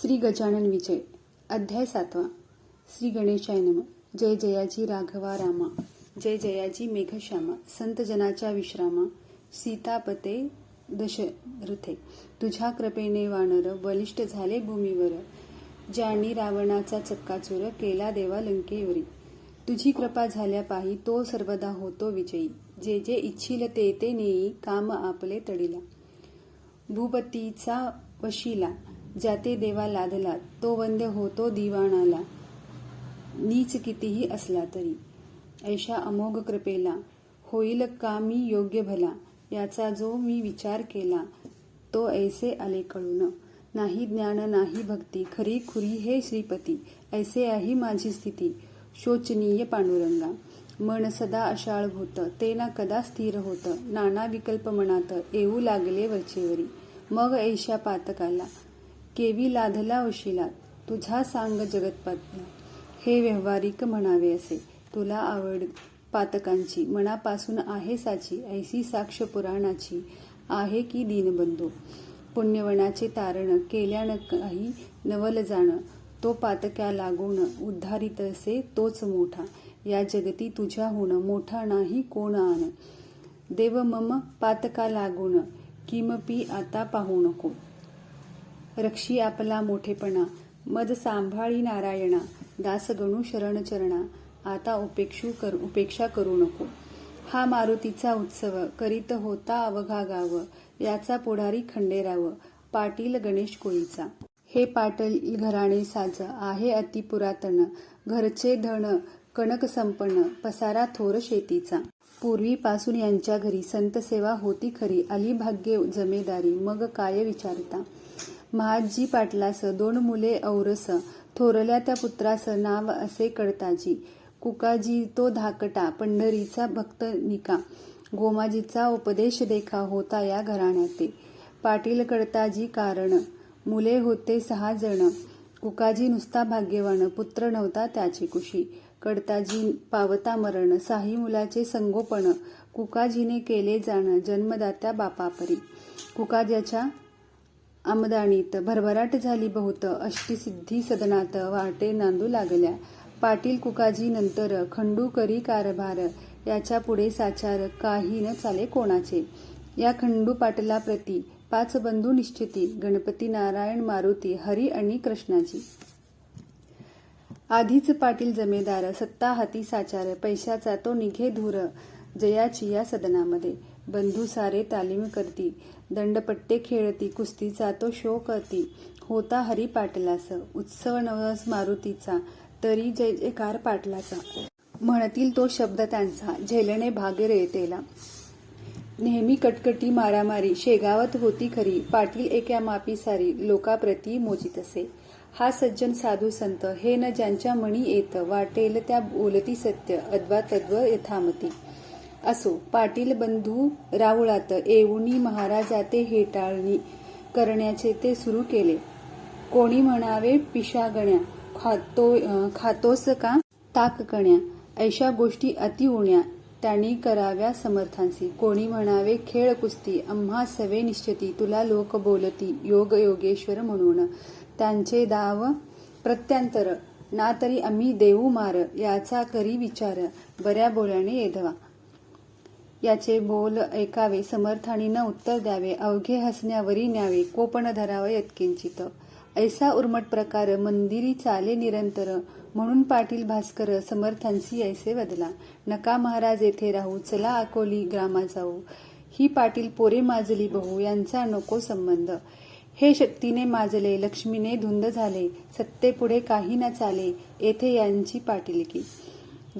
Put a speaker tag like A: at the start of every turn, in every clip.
A: श्री गजानन विजय अध्याय सातवा. श्री गणेशाय नम. जय जयाजी राघवा रामा. जय जयाजी मेघश्यामा. संत जनाच्या विश्रामा. सीतापते दशरथे. तुझ्या कृपेने वानर बलिष्ठ झाले भूमीवर. ज्यांनी रावणाचा चक्काचूर केला देवा लंकेवरी. तुझी कृपा झाल्या पाही तो सर्वदा होतो विजयी. जे जे इच्छिल ते ते नेई काम आपले तडिला. भूपतीचा वशिला. ज्याते देवा लादला तो वंद्य होतो दिवाणाला. नीच कितीही असला तरी. ऐशा अमोघ कृपेला होईल का मी योग्य भला? याचा जो मी विचार केला तो ऐसे आले कळून. नाही ज्ञान नाही भक्ती खरी खुरी हे श्रीपती. ऐसे आहे माझी स्थिती. शोचनीय पांडुरंगा. मन सदा अशाळ होत ते ना कदा स्थिर होत. नाना विकल्प मनात येऊ लागले वरचेवरी. मग ऐशा पातकाला केवी लाधला वशिला तुझा सांग जगतपातला. हे व्यवहारिक म्हणावे असे. तुला आवड पातकांची मनापासून आहे साची ऐसी साक्ष पुराणाची आहे की दीनबंधू? पुण्यवनाचे तारण केल्यानं काही नवल जाणं तो पातक्या लागून उद्धारित असे तोच मोठा. या जगती तुझ्याहून मोठा नाही कोण आण. देव मम पातका लागून किमपी आता पाहू नको. रक्षी आपला मोठेपणा मद सांभाळी नारायणा दासगणू शरणचरणा शरण चरणा आता उपेक्षू कर उपेक्षा करू नको. हा मारुतीचा उत्सव करीत होता अवघा गाव याचा पुढारी खंडेराव पाटील गणेश कोळीचा. हे पाटील घराणे साज आहे अति पुरातन घरचे धन कणक संपन्न पसारा थोर शेतीचा. पूर्वीपासून यांच्या घरी संत सेवा होती खरी अलिभाग्य जमेदारी मग काय विचारता? महाजी पाटलास दोन मुले औरस थोरल्या त्या पुत्रास नाव असे कळताजी. कुकाजी तो धाकटा पंढरीचा भक्त निका. गोमाजीचा उपदेश देखा होता या घराण्याते. पाटील कडताजी कारण मुले होते सहा जण. कुकाजी नुसता भाग्यवान पुत्र नव्हता त्याची कुशी कडताजी पावता मरण साही मुलाचे संगोपन कुकाजीने केले जाण जन्मदात्या बापापरी. कुकाजाच्या आमदानीत भरभराट झाली बहुत अष्टसिद्धी सदनात वाटे नांदू लागल्या. पाटील कुकाजी नंतर खंडू करी कारभार याच्यापुढे साचार काही न चाले कोणाचे? या खंडू पाटला प्रती पाच बंधू निश्चिती गणपती नारायण मारुती हरी आणि कृष्णाची आधीच पाटील जमेदार सत्ता हाती साचार पैशाचा तो निघे धूर जयाची या सदनामध्ये. बंधू सारे तालीम करती. दंडपट्टे खेळती कुस्तीचा तो शो करती. होता हरी पाटलास उत्सव नवस मारुतीचा तरी जय जयकार पाटलाचा. म्हणतील तो शब्द त्यांचा झेलणे भाग्य रेतेला नेहमी कटकटी मारामारी शेगावत होती खरी पाटील एका मापी सारी लोकाप्रती मोजित असे. हा सज्जन साधू संत हे न ज्यांच्या मणी येत वाटेल त्या बोलती सत्य अद्वा तद्व यथामती. असो पाटील बंधू राऊळात येऊनी महाराजाते हेटाळणी करण्याचे ते सुरू केले. कोणी म्हणावे पिशागण्या खातो खातोस का? ताककण्या ऐशा गोष्टी अति उण्या त्यांनी कराव्या समर्थांसी कोणी म्हणावे खेळ कुस्ती आम्हा सवे निश्चिती तुला लोक बोलती योग योगेश्वर म्हणून. त्यांचे दाव प्रत्यांतर ना तरी आम्ही देऊ मार याचा करी विचार बऱ्या बोल्याने येधवा. याचे बोल ऐकावे समर्थानीनं उत्तर द्यावे अवघे हसण्यावरी न्यावे कोपण धरावे यत्किंचित. ऐसा उर्मट प्रकार मंदिरी चाले निरंतर. म्हणून पाटील भास्कर समर्थांशी ऐसे बदला. नका महाराज येथे राहू चला अकोली ग्रामा जाऊ. ही पाटील पोरे माजली बहू यांचा नको संबंध. हे शक्तीने माजले लक्ष्मीने धुंद झाले सत्तेपुढे काही ना चाले येथे यांची पाटीलकी.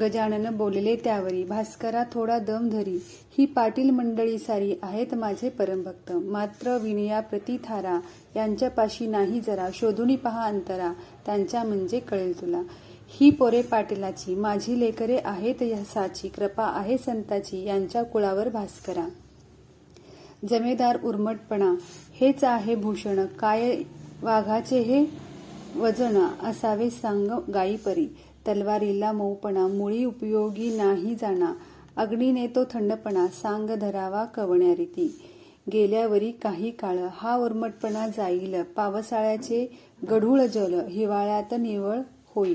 A: गजानन बोलले त्यावरी भास्करा थोडा दम धरी. ही पाटील मंडळी सारी आहेत माझे परमभक्त. मात्र विनया प्रतिथारा यांच्यापाशी नाही जरा. शोधून पहा अंतरा. त्यांच्या म्हणजे कळेल तुला. ही पोरे पाटीलाची माझी लेकरे आहेत यसाची कृपा आहे संताची. यांच्या कुळावर भास्करा. जमेदार उर्मटपणा. हेच आहे भूषण. काय वाघाचे हे वजन? असावे सांग गायीपरी. तलवारीला मऊपणा मुळी उपयोगी नाही जाणा. अग्नीने तो थंडपणा सांग धरावा कवण्या रीती. गेल्यावरी काही काळ हा उर्मटपणा जाईल पावसाळ्याचे गढूळ जल हिवाळ्यात निवळ होई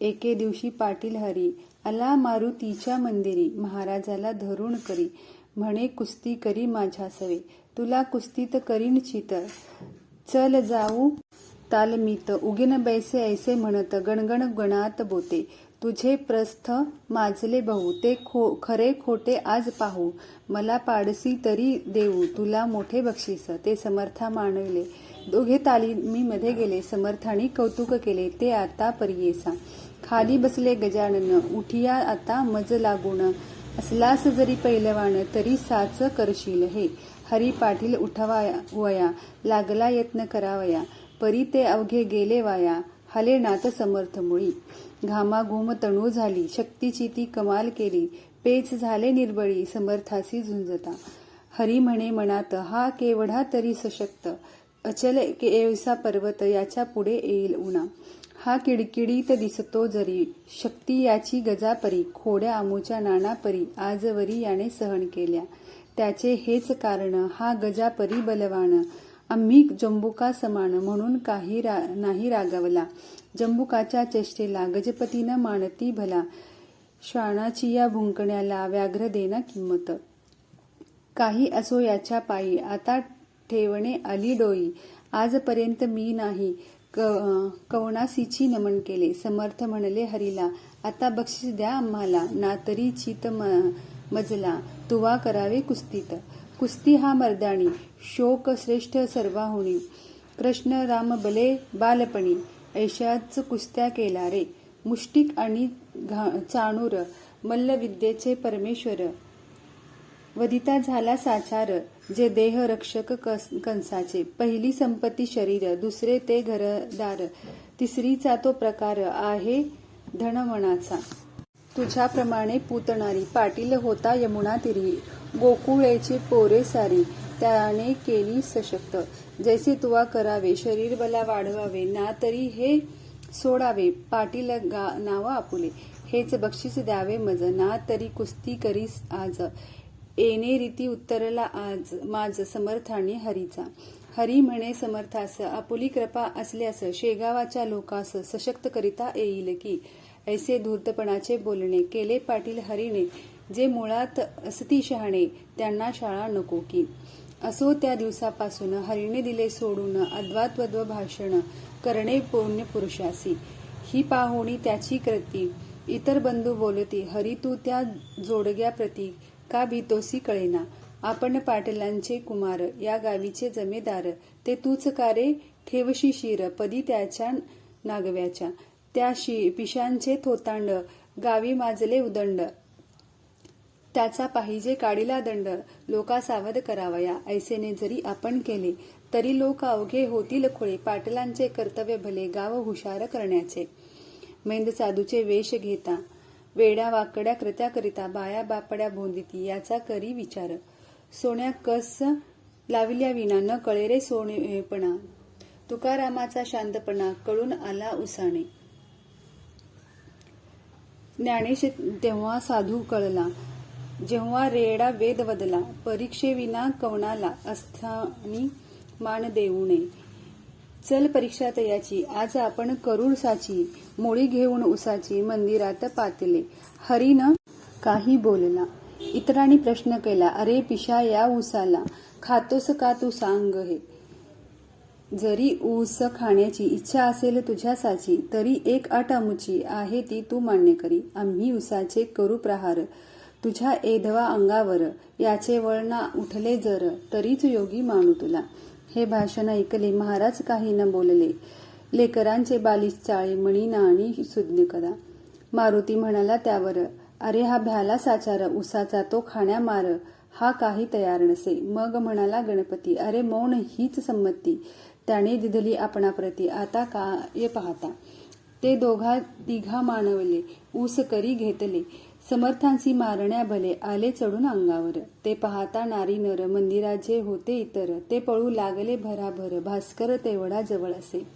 A: एके दिवशी पाटील हरी अला मारुतीच्या मंदिरी महाराजाला धरून करी. म्हणे कुस्ती करी माझ्या सवे तुला कुस्तीत करीन चित. चल जाऊ तालमीत उगीन बैसे ऐसे म्हणत गणगण गणात बोते. तुझे प्रस्थ माजले बहु ते खो खरे खोटे आज पाहू. मला पाडसी तरी देऊ तुला मोठे बक्षीस ते समर्था मानविले. दोघे तालीमीमध्ये गेले समर्थानी कौतुक केले ते आता परियेसा. खाली बसले गजानन उठिया आता मज लागून. असलास जरी पैलवान तरी साच करशील हे. हरी पाटील उठवाया वया लागला यत्न करावया. परी ते अवघे गेले वाया हले नाथ समर्थ मुळी. घामाघूम तणू झाली शक्तीची ती कमाल केली पेच झाले निर्बळी समर्थासी झुंजता. हरी म्हणे मनात हा केवढा तरी सशक्त अचल केवसा पर्वत याच्यापुढे येईल उणा हा किडकिडीत दिसतो जरी शक्ती याची गजापरी खोड्या आमूच्या नानापरी आजवरी याने सहन केल्या. त्याचे हेच कारण हा गजापरी बलवान आम्ही जंबुका समान म्हणून काही रा, नाही रागवला. जंबुकाच्या चेष्टेला गजपतीनं मानती भला. श्वानाची या भुंकण्याला व्याघ्र देना किंमत. काही असो याच्या पायी. आता ठेवणे आली डोई आजपर्यंत मी नाही. क- कवनासीची नमन केले. समर्थ म्हणले हरीला आता बक्षीस द्या आम्हाला. नातरी चित म- मजला. तुवा करावे कुस्तीत. कुस्ती हा मर्दानी शोक श्रेष्ठ सर्वाहुनी. कृष्ण राम बले बालपणी ऐशाच कुस्त्या केला रे मुष्टिक आणि घा- चाणूर मल्लविद्येचे परमेश्वर. वदिता झाला साचार जे देह रक्षक कंसाचे. पहिली संपत्ती शरीर दुसरे ते घरदार. तिसरीचा तो प्रकार आहे धनमनाचा तुझ्याप्रमाणे पुतणारी पाटील होता यमुना तिरी. गोकुळेची पोरे सारी त्याने केली सशक्त. जैसे तुवा करावे शरीर बला वाढवावे ना तरी हे सोडावे पाटील गा नाव आपुले. हेच बक्षीस द्यावे मज ना तरी कुस्ती करीस आज. येणे रीती उत्तरला आज माझ समर्थाने हरीचा. हरी म्हणे समर्थास आपुली कृपा असल्यास शेगावाच्या लोकास सशक्त करिता येईल की. ऐसे धूर्तपणाचे बोलणे केले पाटील हरीने. जे मुळात असती शहाणे त्यांना शाळा नको की. असो त्या दिवसापासून हरिणे दिले सोडून अद्वात्वद्व भाषण करणे पुण्य पुरुषासी. ही पाहुणी त्याची कृती. इतर बंधू बोलती हरी तू त्या जोडग्या प्रती का भीतोसी कळेना? आपण पाटलांचे कुमार या गावीचे जमेदार. ते तूच कारे ठेवशी शिर पदी त्याच्या नागव्याच्या. त्या शि पिशांचे थोतांड गावी माजले उदंड. त्याचा पाहिजे काढीला दंड. लोका सावध करावया. ऐसेने जरी आपण केले तरी लोक अवघे होतील खोळे. पाटलांचे कर्तव्य भले गाव हुशार करण्याचे. मेंद साधूचे वेश घेता. वेड्या वाकड्या कृत्या करिता. बाया बापड्या भोंदिती याचा करी विचार. सोन्या कस लाविल्या विना न कळे रे सोनेपणा. तुकारामाचा शांतपणा कळून आला उसाणे ज्ञानेश तेव्हा साधू कळला. जेव्हा रेडा वेद बदला परीक्षेविना कवणाला अस्थानी मान देऊ नये. चल परीक्षा तयाची आज आपण करूळ साची मोळी घेऊन उसाची मंदिरात पातले. हरीनं काही बोलला. इतरांनी प्रश्न केला अरे पिशा या उसाला खातोस का तू सांग हे? जरी ऊस खाण्याची इच्छा असेल तुझ्या साची तरी एक अट आमुची आहे ती तू मान्य करी. आम्ही उसाचे करू प्रहार तुझ्या एधवा अंगावर याचे वळणा उठले जर तरीच योगी मानू तुला. हे भाषण ऐकले महाराज काही न बोलले. लेकरांचे बालिश चाळी म्हणीना आणि सुज्ञ कदा मारुती म्हणाला त्यावर अरे हा भ्याला साचार उसाचा तो खाण्या मार हा काही तयार नसे. मग म्हणाला गणपती अरे मौन हीच संमती. त्याने दिधली आपणाप्रती आता काय पाहता? ते दोघा तिघा मानवले ऊस करी घेतले. समर्थांसी मारण्या भले आले चढून अंगावर. ते पाहता नारी नर मंदिराचे जे होते इतर. ते पळू लागले भराभर. भास्कर तेवढा जवळ असे.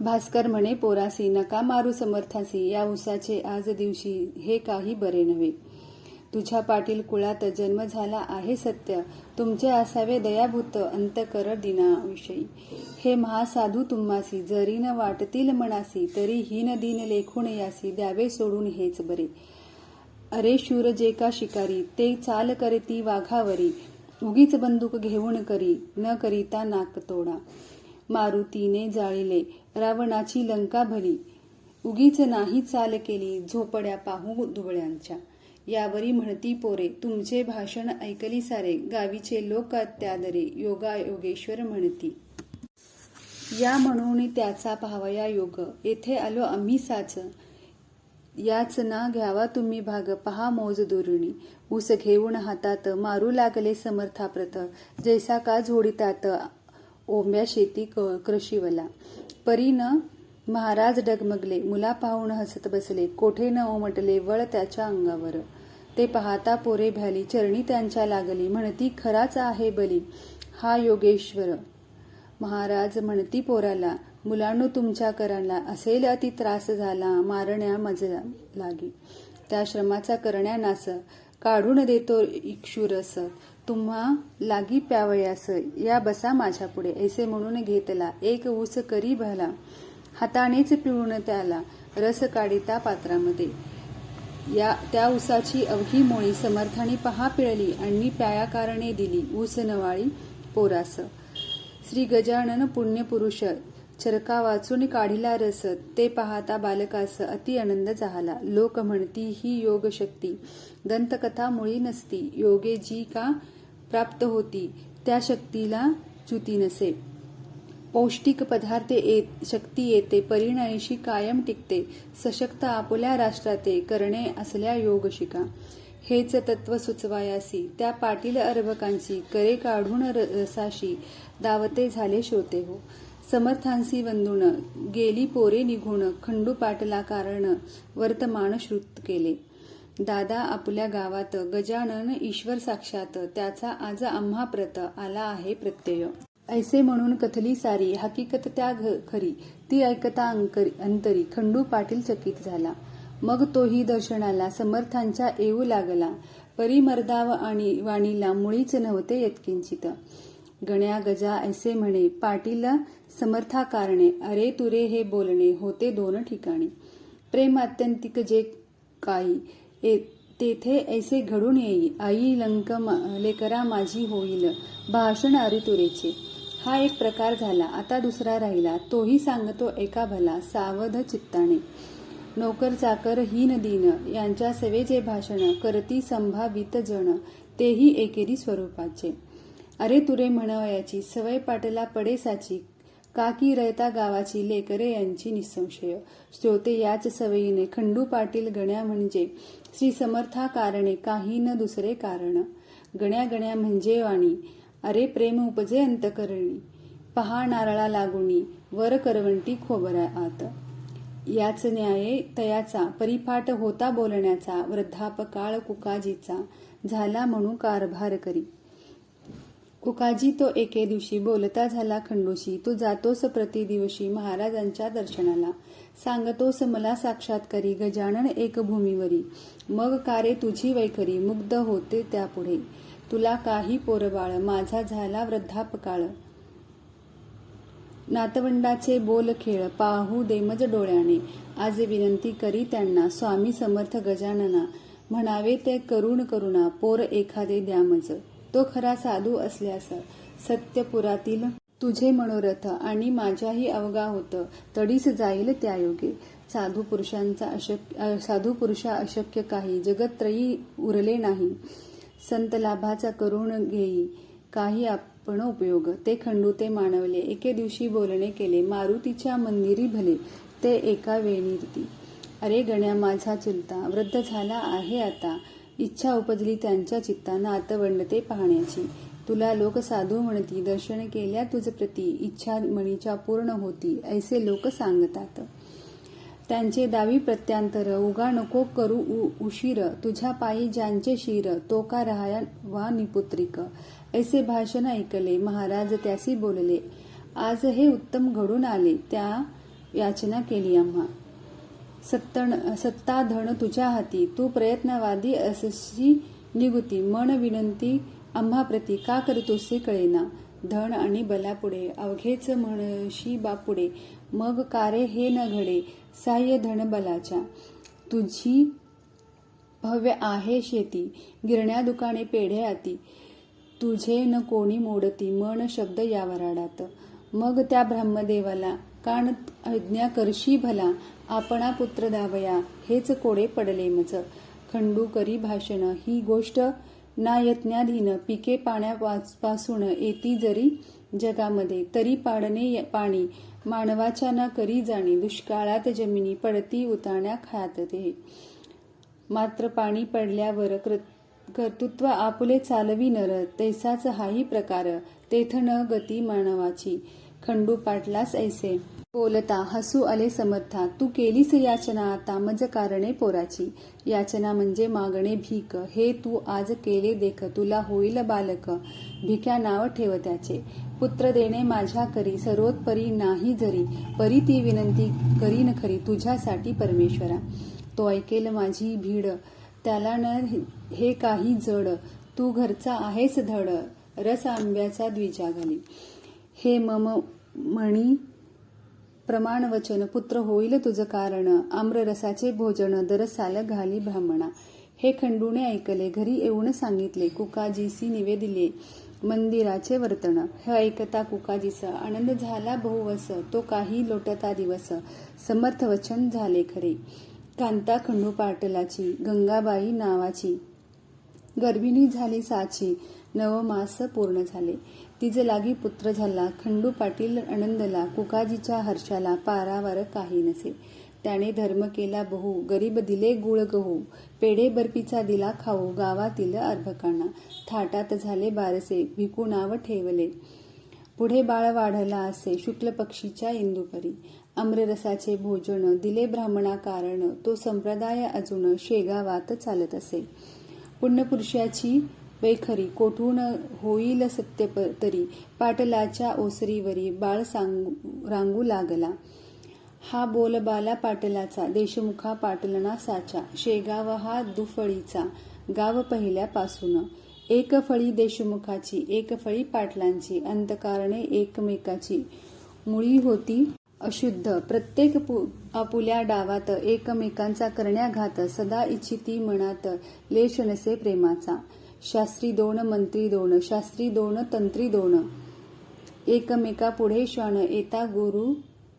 A: भास्कर म्हणे पोरासी नका मारू समर्थासी. या उसाचे आज दिवशी हे काही बरे नव्हे. तुझ्या पाटील कुळात जन्म झाला आहे सत्य. तुमचे असावे दयाभूत अंतकर दिनाविषयी. हे महासाधू तुम्हासी जरी न वाटतील मनासी तरी हीन दिन लेखून यासी द्यावे सोडून हेच बरे. अरे शूर जे का शिकारी ते चाल करती वाघावरी. उगीच बंदूक घेऊन करी न करीता नाक तोडा. मारुतीने जाळीले रावणाची लंका भली उगीच नाही चाल केली झोपड्या पाहू दुबळ्यांच्या यावरी म्हणती पोरे तुमचे भाषण ऐकली सारे. गावीचे लोक त्यादरे योगा योगेश्वर म्हणती. या म्हणून त्याचा पाहावया योग. येथे आलो आम्ही साच. याच ना घ्यावा तुम्ही भाग. पहा मोज दुरुणी. ऊस घेऊन हातात मारू लागले समर्थाप्रत. जैसा का झोडितात ओंब्या शेती क- कृषीवला. परी न महाराज डगमगले. मुला पाहून हसत बसले. कोठे न ओमटले वळ त्याच्या अंगावर. ते पाहता पोरे भ्याली. चरणी त्यांच्या लागली. म्हणती खराच आहे बली. हा योगेश्वर. महाराज म्हणती पोराला मुलांनो तुमच्या कराला असेल अति त्रास झाला मारण्या मज लागी. त्या श्रमाचा करण्या नास काढून देतो इक्षुरस तुम्हा लागी प्यावयास या बसा माझ्या पुढे. ऐसे म्हणून घेतला एक ऊस करी भला. हातानेच पिळून त्याला रस काढिता पात्रामध्ये. या त्या ऊसाची अवघी मोळी समर्थाने पहा पिळली आणि प्यायाकारणे दिली ऊस नवाळी पोरास. श्री गजानन पुण्यपुरुष चरका वाचून काढिला रस ते पाहता बालकास अति आनंद झाला. लोक म्हणती ही योग शक्ती दंतकथा मुळी नसती. योगे जी का प्राप्त होती त्या शक्तीला च्युती नसे. पौष्टिक पदार्थ येत शक्ती येते परिणयशी कायम टिकते. सशक्त आपल्या राष्ट्राते करणे असल्या योग शिका हेच तत्व सुचवायासी. त्या पाटील अर्भकांची करे काढून रसाशी दावते झाले श्रोते हो. समर्थांसी वंदून गेली पोरे निघून खंडू पाटला कारण वर्तमान श्रुत केले. दादा आपल्या गावात गजानन ईश्वर साक्षात त्याचा आज आम्हा प्रत आला आहे प्रत्यय. ऐसे म्हणून कथली सारी हकीकत त्या घ- खरी ती ऐकता अंकरी अंतरी खंडू पाटील चकित झाला. मग तोही दर्शनाला समर्थांच्या येऊ लागला. परिमर्दाव आणि वाणीला मुळीच नव्हते यत्किंचित. गण्या गजा ऐसे म्हणे पाटील समर्था कारणे अरे तुरे हे बोलणे होते दोन ठिकाणी. प्रेम अत्यंतिक जे काही ए- तेथे ऐसे घडून येई आई लंक लेकरा माझी होईल भाषण अरितुरेचे हा एक प्रकार झाला आता दुसरा राहिला तोही सांगतो एका भला सावध चित्ताने. नोकर चाकर हीन दीन यांच्या सेवेचे भाषण करती संभावित जण तेही एकेरी स्वरूपाचे. अरे तुरे म्हणवयाची सवय पाटला पडेसाची काकी रयता गावाची लेकरे यांची निसंशय. श्रोते याच सवयीने खंडू पाटील गण्या म्हणजे श्री समर्था कारणे काही न दुसरे कारण. गण्या गण्या म्हणजे वाणी अरे प्रेम उपजे अंतकरणी पहा नारळा लागुनी वर करवंटी खोबरा आत. याच न्याये तयाचा परिपाठ होता बोलण्याचा वृद्धापकाळ कुकाजीचा झाला म्हणून कारभार करी. उकाजी तो एके दिवशी बोलता झाला खंडोशी. तू जातोस प्रतिदिवशी महाराजांच्या दर्शनाला. सांगतोस मला साक्षात्कारी गजानन एक भूमीवरी. मग कारे तुझी वैखरी? मुग्ध होते त्यापुढे. तुला काही पोरबाळ माझा झाला वृद्धापकाळ. नातवंडाचे बोल खेळ पाहू देमज डोळ्याने. आज विनंती करी त्यांना स्वामी समर्थ गजानना. म्हणावे ते करुण करुणा पोर एखादे द्यामज तो खरा साधू असल्यास सत्यपुरातील तुझे मनोरथ आणि माझ्याही अवगा होत. तडीस जाईल त्या योगे. साधू पुरुषांचा अशक्य साधू पुरुषा अशक्य काही. जगत्रयी उरले नाही. संत लाभाचा करुण घेई. काही आपण उपयोग. ते खंडू ते मानवले. एके दिवशी बोलणे केले. मारुतीच्या मंदिरी भले. ते एका वेणीरती अरे गण्या माझा चुलता वृद्ध झाला आहे आता. इच्छा उपजली त्यांच्या चित्तांना नातवंड ते पाहण्याची. तुला लोक साधू म्हणती दर्शन केल्या तुझ प्रती इच्छा मणीच्या पूर्ण होती ऐसे लोक सांगतात. त्यांचे दावी प्रत्यांतर उगा नको करू उ- उशीर तुझ्या पायी ज्यांचे शिर तो का राहाया वा निपुत्रिक. ऐसे भाषण ऐकले महाराज त्यासी बोलले आज हे उत्तम घडून आले त्या याचना केली आम्हा. सत्तण सत्ता धन तुझ्या हाती. तू प्रयत्नवादी असशी निगुती. मन विनंती आम्हाप्रती का करतोसे कळेना. धन आणि बलापुढे. अवघेच म्हणशी बापुढे. मग कारे हे न घडे. साह्य धन बलाच्या तुझी भव्य आहे शेती. गिरण्या दुकाने पेढे आती. तुझे न कोणी मोडती. मन शब्द या वराडात. मग त्या ब्रह्मदेवाला काण आज्ञा करशी भला आपणा पुत्र दावया हेच कोडे पडले मज खंडू करी भाषण ही गोष्ट ना यत्नाधीन पिके पाण्यापासून येती जरी जगामध्ये तरी पाडणे पाणी मानवाच्या ना करी जाणी दुष्काळात जमिनी पडती उताण्या खात ते. मात्र पाणी पडल्यावर कृ- कर्तृत्व आपुले चालवी नर तैसाच हाही प्रकार तेथ न गती मानवाची. खंडू पाटलास ऐसे. बोलता हसू आले समर्था तू केलीस याचना आता मज कारणे पोराची. याचना म्हणजे मागणे भीक. हे तू आज केले देख तुला होईल बालक. भिक्या नाव ठेव त्याचे. पुत्र देणे माझ्या करी सर्वोत्परी नाही जरी. परी ती विनंती करीन खरी तुझ्यासाठी परमेश्वरा. तो ऐकेल माझी भीड. त्याला न हे काही जड. तू घरचा आहेस धड. रस आंब्याचा द्विजा घाली. हे मम मणी प्रमाणवचन पुत्र होईल तुझ कारण. आम्ररसाचे भोजन दरसाल घाली ब्राह्मणा. हे खंडूने ऐकले. घरी येऊन सांगितले कुकाजीसी निवेदिले मंदिराचे वर्तन. हे ऐकता कुकाजीचा आनंद झाला बहुवस तो काही लोटता दिवस. समर्थ वचन झाले खरे. कांता खंडू पाटलाची गंगाबाई नावाची गर्भिणी झाली साची नवमास पूर्ण झाले. तिचे लागी पुत्र झाला खंडू पाटील आनंदला कुकाजीच्या हर्षाला पारावर काही नसे. त्याने धर्म केला बहू गरीब दिले गुळ गहू पेढे बर्फीचा दिला खाऊ गावातील अर्भकांना. थाटात झाले बारसे भिकुणाव ठेवले. पुढे बाळ वाढला असे शुक्ल पक्षीच्या इंदुपरी. आम्ररसाचे भोजन दिले ब्राह्मणा कारण तो संप्रदाय अजून शेगावात चालत असे. पुण्यपुरुषाची बेखरी कोठून होईल सत्य तरी. पाटलाच्या ओसरीवरी बाळ सांगू रांगू लागला. हा बोलबाला पाटलाचा देशमुखा पाटलना साचा. शेगाव हा दुफळीचा गाव पहिल्यापासून. एक फळी देशमुखाची एक फळी पाटलांची अंतकारणे एकमेकाची. मुळी होती अशुद्ध. प्रत्येक पु- आपुल्या डावात एकमेकांचा करण्याघात. सदा इच्छिती मनात लेश नसे प्रेमाचा. शास्त्री दोन मंत्री दोन शास्त्री दोन तंत्री दोन. एकमेका पुढे श्वान येता गुरु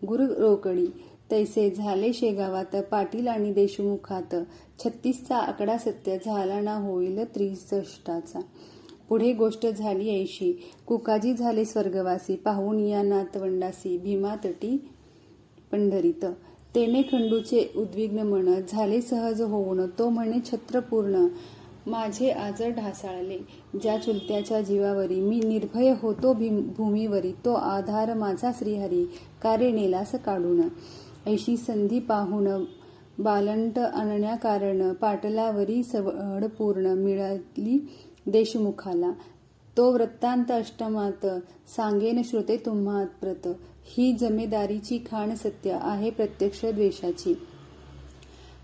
A: गुरु रोकडी. तैसे झाले शेगावात पाटील आणि देशमुखात. छत्तीसचा आकडा सत्य झाला ना होईल त्रिसष्टाचा. पुढे गोष्ट झाली ऐशी. कुकाजी झाले स्वर्गवासी पाहून या नातवंडासी भीमा तटी पंढरीत. तेने खंडूचे उद्विग्न मन झाले सहज होऊन तो म्हणे छत्रपूर्ण. माझे आजर ढासाळले. ज्या चुलत्याच्या जीवावरी मी निर्भय होतो भीम- भूमीवरी तो आधार माझा श्रीहरी. कारे नेलास काढून. ऐशी संधी पाहून बालंट आणण्याकारण पाटलावरी सवड पूर्ण मिळाली देशमुखाला. तो वृत्तांत अष्टमात सांगेन श्रोते तुम्हा प्रत. ही जमेदारीची खाण सत्य आहे प्रत्यक्ष द्वेषाची.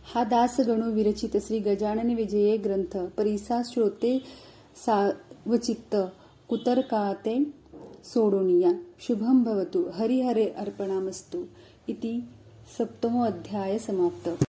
A: हा दासगणू विरचित श्री गजानन विजये ग्रंथ परिसा श्रोते सावचित्त कुतर्काते सोडोनिया. शुभम भवतु. हरिहरे अर्पणामस्तु. इति सप्तमो अध्याय समाप्त.